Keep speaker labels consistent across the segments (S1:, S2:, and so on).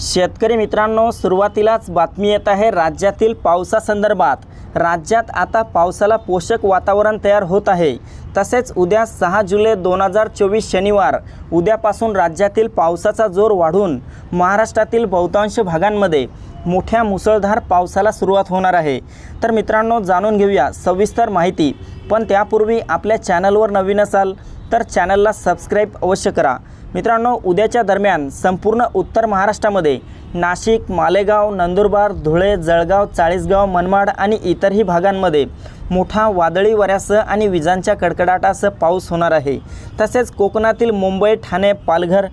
S1: शेतकरी मित्रांनो सुरुवातीलाच बातमी येत आहे राज्यातील पावसासंदर्भात. राज्यात आता पावसाला पोषक वातावरण तयार होत आहे. तसेच उद्या सहा जुलै दोन हजार चोवीस शनिवार उद्यापासून राज्यातील पावसाचा जोर वाढून महाराष्ट्रातील बहुतांश भागांमध्ये मोठ्या मुसळधार पावसाला सुरुवात होणार आहे. तर मित्रांनो जाणून घेऊया सविस्तर माहिती. पण त्यापूर्वी आपल्या चॅनलवर नवीन असाल तर चॅनलला सबस्क्राईब अवश्य करा. मित्रांनो उद्याच्या दरम्यान संपूर्ण उत्तर महाराष्ट्रामध्ये नाशिक मालेगाव नंदुरबार धुळे जळगाव चाळीसगाव मनमाड आणि इतरही भागांमध्ये मोठा वादळी वाऱ्यासह आणि विजांच्या कडकडाटासह पाऊस होणार आहे. तसेच कोकणातील मुंबई ठाणे पालघर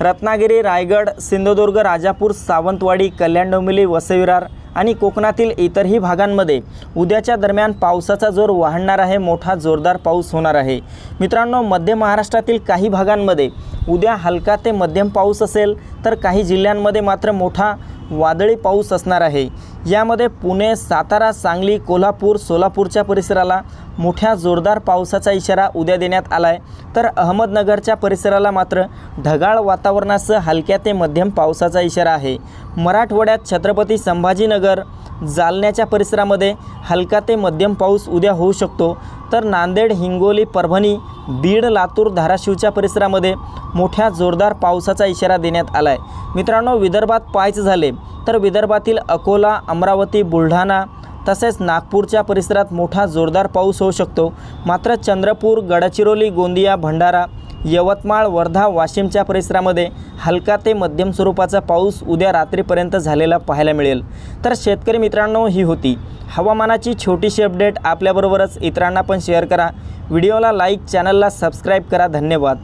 S1: रत्नागिरी रायगड सिंधुदुर्ग राजापूर सावंतवाडी कल्याण डोंबिवली वसविरार आणि कोकणातील इतरही भागांमध्ये उद्याच्या दरम्यान पावसाचा जोर वाढणार आहे मोठा जोरदार पाऊस होणार आहे. मित्रांनो मध्य महाराष्ट्रातील काही भागांमध्ये उद्या हलका ते मध्यम पाऊस असेल तर काही जिल्ह्यांमध्ये मात्र मोठा वादळी पाऊस असणार आहे. यामध्ये पुणे सातारा सांगली कोल्हापूर सोलापूरच्या परिसराला मोठ्या जोरदार पावसाचा इशारा उद्या देण्यात आला आहे तर अहमदनगरच्या परिसराला मात्र ढगाळ वातावरणासह हलक्या ते मध्यम पावसाचा इशारा आहे. मराठवाड्यात छत्रपती संभाजीनगर जालन्याच्या परिसरामध्ये हलका ते मध्यम पाऊस उद्या होऊ शकतो. तर नांदेड हिंगोली परभणी बीड लातूर धाराशिवच्या परिसरामध्ये मोठ्या जोरदार पावसाचा इशारा देण्यात आला आहे मित्रांनो विदर्भात पाहायचं झाले तर विदर्भातील अकोला अमरावती बुलढाणा तसेच नागपूरच्या परिसरात मोठा जोरदार पाऊस होऊ शकतो. मात्र चंद्रपूर गडचिरोली गोंदिया भंडारा यवतमाळ वर्धा वाशिमच्या परिसरामध्ये हलका ते मध्यम स्वरूपाचा पाऊस उद्या रात्रीपर्यंत झालेला पाहायला मिळेल. तर शेतकरी मित्रांनो ही होती हवामानाची छोटीशी अपडेट. आपल्याबरोबरच इतरांना पण शेअर करा. व्हिडिओला लाईक चॅनलला सबस्क्राईब करा. धन्यवाद.